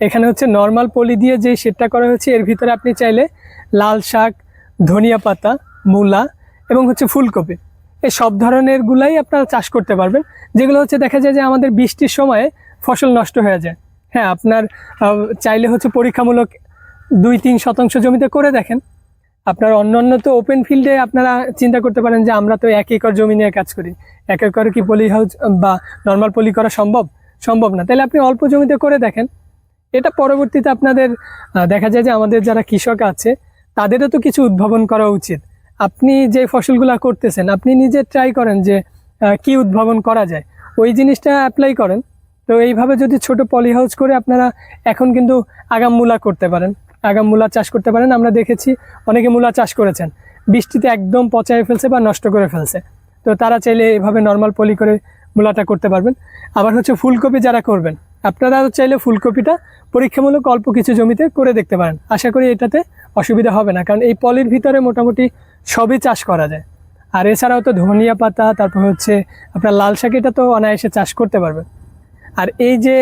এখানে হচ্ছে নর্মাল পলি দিয়ে যে শেডটা করা হয়েছে, এর ভিতরে আপনি চাইলে লাল শাক, ধনিয়া পাতা, মূলা এবং হচ্ছে ফুলকপি, এই সব ধরনের গুলাই আপনারা চাষ করতে পারবেন। যেগুলো হচ্ছে দেখা যায় যে আমাদের বৃষ্টির সময়ে ফসল নষ্ট হয়ে যায়। হ্যাঁ আপনার চাইলে হচ্ছে পরীক্ষামূলক দুই তিন শতাংশ জমিতে করে দেখেন। আপনার অন্যান্য তো ওপেন ফিল্ডে আপনারা চিন্তা করতে পারেন যে আমরা তো এক একর জমি নিয়ে কাজ করি। এক একর কি পলি হাউস বা নর্মাল পলি করা সম্ভব? সম্ভব না। তাহলে আপনি অল্প জমিতে করে দেখেন। এটা পরবর্তীতে আপনাদের দেখা যায় যে আমাদের যারা কৃষক আছে, তাদেরও তো কিছু উদ্ভাবন করা উচিত। আপনি যে ফসলগুলা করতেছেন, আপনি নিজে ট্রাই করেন যে কি উদ্ভাবন করা যায়। ওই জিনিসটা অ্যাপ্লাই করেন। তো এইভাবে যদি ছোট পলি হাউস করে আপনারা এখন কিন্তু আগাম মূলা করতে পারেন। আগাম মূলা চাষ করতে পারেন। আমরা দেখেছি অনেকে মূলা চাষ করেছেন। বৃষ্টিতে একদম পচায় ফেলছে বা নষ্ট করে ফেলছে। তো তারা চাইলে এভাবে নর্মাল পলি করে মূলাটা করতে পারবেন। আবার হচ্ছে ফুলকপি যারা করবেন আপনারা চাইলে ফুলকপিটা পরীক্ষামূলক অল্প কিছু জমিতে করে দেখতে পারেন। আশা করি এটাতে অসুবিধা হবে না, কারণ এই পলির ভিতরে মোটামুটি সবই চাষ করা যায়। আর এছাড়াও তো ধনিয়া পাতা, তারপর হচ্ছে আপনার লাল শাক, এটা তো অনায়াসে চাষ করতে পারবে। আর এই যে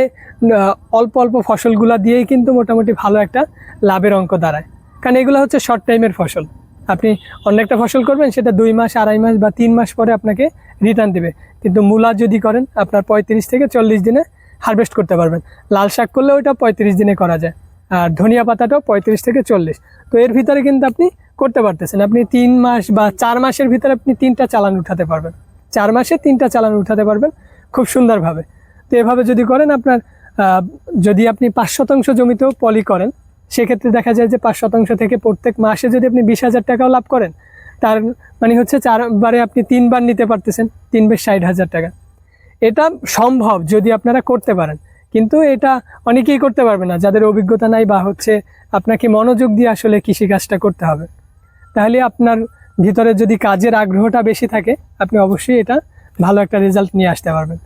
অল্প অল্প ফসলগুলা দিয়েই কিন্তু মোটামুটি ভালো একটা লাভের অঙ্ক দাঁড়ায়। কারণ এগুলো হচ্ছে শর্ট টাইমের ফসল। আপনি অন্য একটা ফসল করবেন, সেটা দুই মাস, আড়াই মাস বা তিন মাস পরে আপনাকে রিটার্ন দেবে। কিন্তু মূলা যদি করেন, আপনার পঁয়ত্রিশ থেকে চল্লিশ দিনে হারভেস্ট করতে পারবেন। লাল শাক করলে ওইটা পঁয়ত্রিশ দিনে করা যায়। আর ধনিয়া পাতাটাও পঁয়ত্রিশ থেকে চল্লিশ। তো এর ভিতরে কিন্তু আপনি করতে পারতেছেন। আপনি তিন মাস বা চার মাসের ভিতরে আপনি তিনটা চালান উঠাতে পারবেন। চার মাসে তিনটা চালান উঠাতে পারবেন খুব সুন্দরভাবে। তো এভাবে যদি করেন আপনার যদি আপনি পাঁচ শতাংশ জমিতেও পলি করেন, সেক্ষেত্রে দেখা যায় যে পাঁচ শতাংশ থেকে প্রত্যেক মাসে যদি আপনি বিশ হাজার টাকাও লাভ করেন, তার মানে হচ্ছে চারবারে আপনি তিনবার নিতে পারতেছেন, তিন বেশ ষাট হাজার টাকা। এটা সম্ভব যদি আপনারা করতে পারেন। কিন্তু এটা অনেকেই করতে পারবে না। যাদের অভিজ্ঞতা নাই বা হচ্ছে আপনাকে মনোযোগ দিয়ে আসলে কৃষিকাজটা করতে হবে। তাহলে আপনার ভিতরে যদি কাজের আগ্রহটা বেশি থাকে, আপনি অবশ্যই এটা ভালো একটা রেজাল্ট নিয়ে আসতে পারবেন।